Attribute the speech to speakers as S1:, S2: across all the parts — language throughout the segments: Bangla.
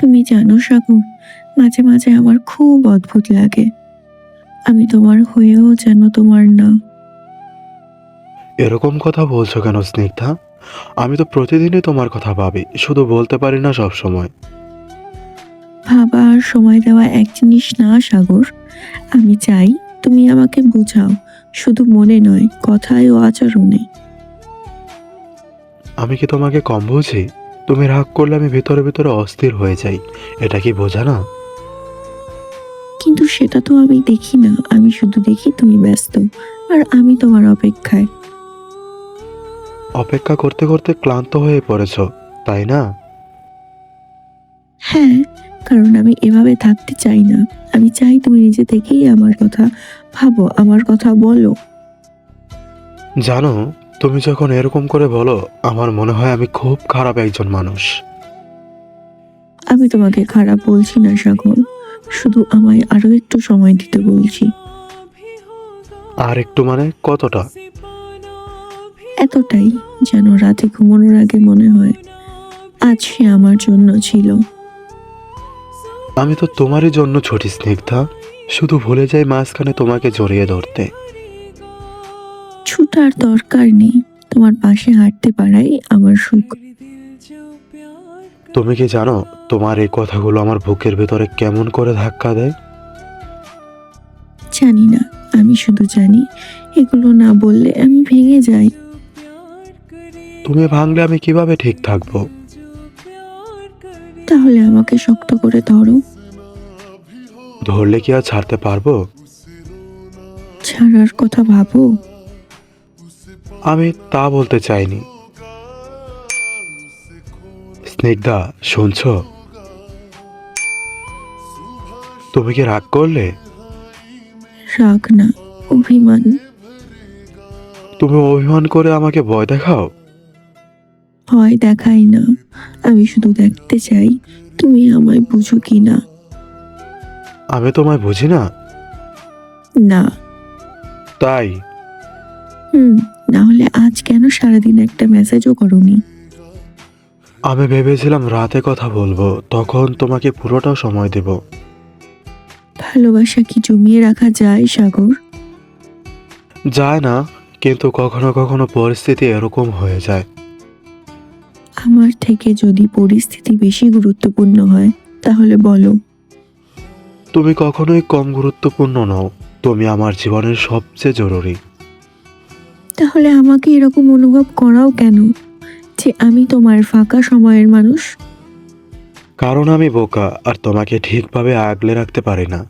S1: তুমি জানো সাগর মাঝে মাঝে আমার খুব অদ্ভুত লাগে। আমি তোমার হয়েও যেন তোমার না।
S2: এরকম কথা বলছো কেন স্নিগ্ধা? আমি তো প্রতিদিনই তোমার কথা ভাবি শুধু বলতে পারি না সব সময়।
S1: ভাবা আর সময় দেওয়া এক জিনিস না সাগর। আমি চাই তুমি আমাকে বুঝাও শুধু মনে নয় কথায় ও আচরণে।
S2: আমি কি তোমাকে কম বুঝি? তুমি রাগ করলে আমি ভেতরে ভেতরে অস্থির হয়ে যাই। এটা কি বোঝা না?
S1: কিন্তু সেটা তো আমি দেখি না। আমি শুধু দেখি তুমি ব্যস্ত আর আমি তোমার অপেক্ষায়।
S2: অপেক্ষা করতে করতে ক্লান্ত হয়ে পড়েছ তাই না?
S1: হ্যাঁ কারণ আমি এভাবে থাকতে চাই না। আমি চাই তুমি নিজে থেকেই আমার কথা ভাবো আমার কথা বলো।
S2: জানো তুমি যখন এরকম করে বলো আমার মনে হয় আমি খুব খারাপ একজন মানুষ।
S1: আমি তোমাকে খারাপ বলছি না সাগর। শুধু আমায় আরও একটু সময় দিতে বলছি।
S2: আর একটু মানে কতটা?
S1: এতটাই যেন রাতে ঘুমানোর আগে মনে হয় আজ সে আমার জন্য ছিল।
S2: আমি তো তোমারই জন্য ছোটি স্নিগ্ধা। শুধু ভুলে যাই মাঝখানে তোমাকে জড়িয়ে ধরতে।
S1: ছুটার দরকার নেই। তোমার পাশে হাঁটতে পারাই আমার সুখ।
S2: তুমি কি জানো তোমার এই কথাগুলো আমার বুকের ভেতরে কেমন করে ধাক্কা দেয়?
S1: জানি না আমি শুধু জানি এগুলো না বললে আমি ভেঙে যাই।
S2: তুমি ভাঙলে আমি কীভাবে ঠিক থাকব?
S1: তাহলে আমাকে শক্ত করে ধরো।
S2: ধরলে কি আর ছাড়তে পারব?
S1: ছাড়ার কথা ভাবো?
S2: আমি তা বলতে চাইনি। স্নিগ্ধা শুনছ? তুমি কি রাগ করলে?
S1: রাগ না অভিমান।
S2: তুমি অভিমান করে আমাকে ভয় দেখাও?
S1: ভয় দেখাই না আমি শুধু দেখতে চাই তুমি আমায় বুঝো কি না।
S2: আমি তোমায় বুঝি না?
S1: না।
S2: তাই?
S1: হুম না হলে আজ কেন সারাদিন একটা মেসেজও করনি?
S2: আমি ভেবেছিলাম রাতে কথা বলব তখন তোমাকে পুরোটা সময় দেব।
S1: ভালোবাসা কি জমিয়ে রাখা যায় সাগর?
S2: যায় না কিন্তু কখনো কখনো পরিস্থিতি এরকম হয়ে যায়।
S1: আমার থেকে যদি পরিস্থিতি বেশি গুরুত্বপূর্ণ হয় তাহলে বলো।
S2: তুমি কখনোই কম গুরুত্বপূর্ণ নও তুমি আমার জীবনের সবচেয়ে জরুরি।
S1: তাহলে আমাকে এরকম অনুভব করাও কেন? যে আমি তোমার ফাঁকা সময়ের মানুষ?
S2: কারণ আমি বোকা আর তোমাকে ঠিকভাবে আগলে রাখতে পারি না।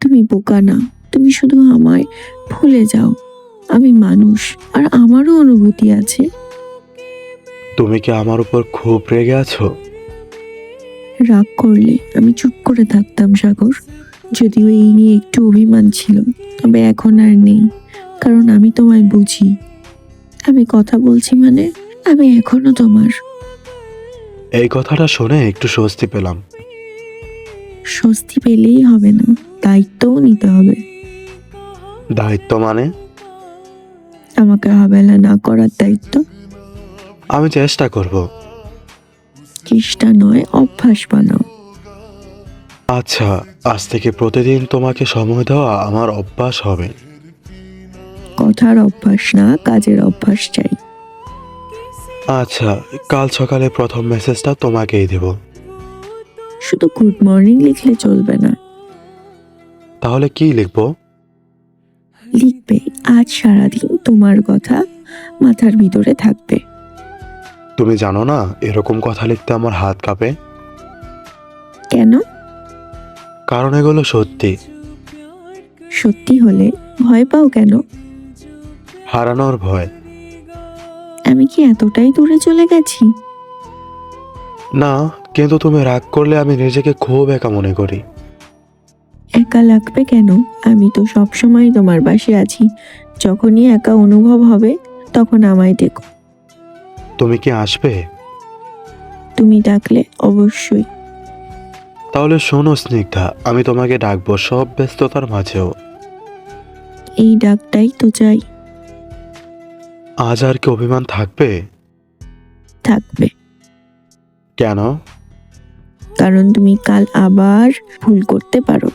S1: তুমি বোকা না তুমি শুধু আমায় ভুলে যাও। আমি মানুষ আর আমারও অনুভূতি আছে।
S2: তুমি কি আমার উপর খুব রেগে আছো?
S1: রাগ করলে আমি চুপ করে থাকতাম সাগর। যদিও এই নিয়ে একটু অভিমান ছিল তবে এখন আর নেই। কারণ আমি তোমায় বুঝি। আমি কথা বলছি মানে আমি এখনও তোমার।
S2: এই কথাটা শুনে একটু স্বস্তি পেলাম।
S1: স্বস্তি পেলেই হবে না দায়িত্বও নিতে হবে।
S2: দায়িত্ব মানে?
S1: আমাকে অবহেলা না করার দায়িত্ব?
S2: আমি চেষ্টা করব।
S1: চেষ্টা নয় অভ্যাস বানাও।
S2: আচ্ছা আজ থেকে প্রতিদিন তোমাকে সময় দেওয়া আমার অভ্যাস হবে।
S1: কথার অভ্যাস না কাজের অভ্যাস চাই।
S2: আচ্ছা কাল সকালে প্রথম মেসেজটা তোমাকেই দেব।
S1: শুধু গুড মর্নিং লিখলে চলবে না।
S2: তাহলে কি লিখব?
S1: লিখবে আজ সারাদিন তোমার কথা মাথার ভিতরে থাকবে।
S2: তুমি জানো না এরকম কথা লিখতে আমার হাত কাঁপে?
S1: কেন?
S2: কারণ এগুলো সত্যি।
S1: সত্যি হলে ভয় পাও কেন?
S2: হারানোর ভয়।
S1: আমি কি এতটাই দূরে চলে গেছি?
S2: না কিন্তু তুমি রাগ করলে আমি নিজেকে খুব একা মনে করি।
S1: একা লাগবে কেন? আমি তো সব সময় তোমার পাশে আছি। যখনই একা অনুভব হবে তখন আমায় দেখো
S2: তুমি কি আসবে?
S1: তুমি ডাকলে অবশ্যই।
S2: তাহলে শোনো স্নিগ্ধা আমি তোমাকে ডাকবো সব ব্যস্ততার মাঝেও।
S1: এই ডাকটাই তো চাই।
S2: আজ আর কি অভিমান থাকবে?
S1: থাকবে।
S2: কেন?
S1: কারণ তুমি কাল আবার ভুল করতে পারো।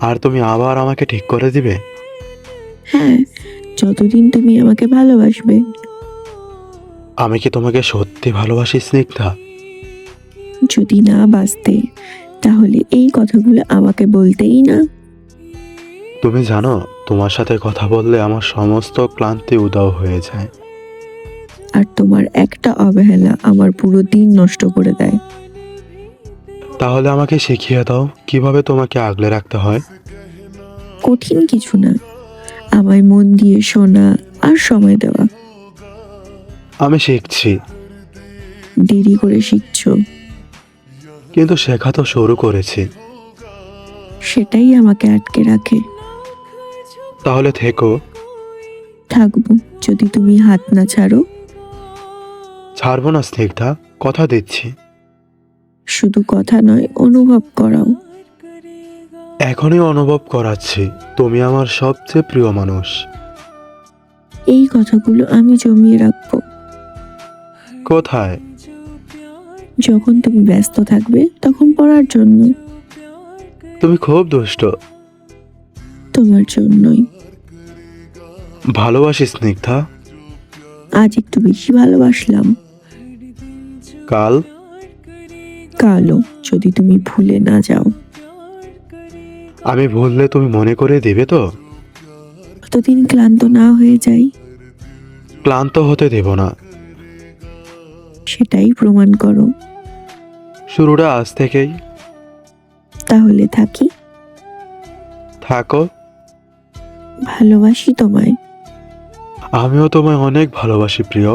S2: আর তুমি আবার আমাকে ঠিক করে দিবে?
S1: হ্যাঁ যতদিন তুমি আমাকে ভালোবাসবে।
S2: আমি কি তোমাকে সত্যি ভালোবাসি স্নিগ্ধা?
S1: যদি না বাঁচতে তাহলে এই কথাগুলো আমাকে বলতেই না।
S2: তুমি জানো তোমার সাথে কথা বললে আমার সমস্ত ক্লান্তি উদাও হয়ে যায়।
S1: আর তোমার একটা অবহেলা আমার পুরো দিন নষ্ট করে দেয়।
S2: তাহলে আমাকে শিখিয়ে দাও কীভাবে তোমাকে আগলে রাখতে হয়।
S1: কঠিন কিছু না। আমায় মন দিয়ে শোনা আর সময় দেওয়া।
S2: আমি শিখছি।
S1: দেরি করে শিখছো।
S2: কিন্তু শেখা তো শুরু করেছি।
S1: সেটাই আমাকে আটকে রাখে।
S2: তাহলে থেকো।
S1: থাকব যদি তুমি হাত না ছাড়ো।
S2: ছাড়বো না স্নিগ্ধা কথা দিচ্ছি।
S1: শুধু কথা নয় অনুভব করাও।
S2: এখনই অনুভব করাচ্ছি তুমি আমার সবচেয়ে প্রিয় মানুষ।
S1: এই কথাগুলো আমি জমিয়ে রাখব।
S2: কোথায়?
S1: যখন তুমি ব্যস্ত থাকবে তখন পড়ার জন্য।
S2: তুমি খুব দুষ্ট।
S1: তোমার জন্যই।
S2: ভালোবাসি স্নিগ্ধা?
S1: আজ একটু বেশি ভালোবাসলাম।
S2: কাল?
S1: কালো যদি তুমি ভুলে না যাও।
S2: আমি ভুললে তুমি মনে করে দেবে তো?
S1: কতদিন ক্লান্ত না হয়ে যাই?
S2: ক্লান্ত হতে দেব না।
S1: সেটাই প্রমাণ করো।
S2: শুরুটা আজ থেকেই।
S1: তাহলে থাকি।
S2: থাকো।
S1: ভালোবাসি তোমায়।
S2: আমিও তোমায় অনেক ভালোবাসি প্রিয়।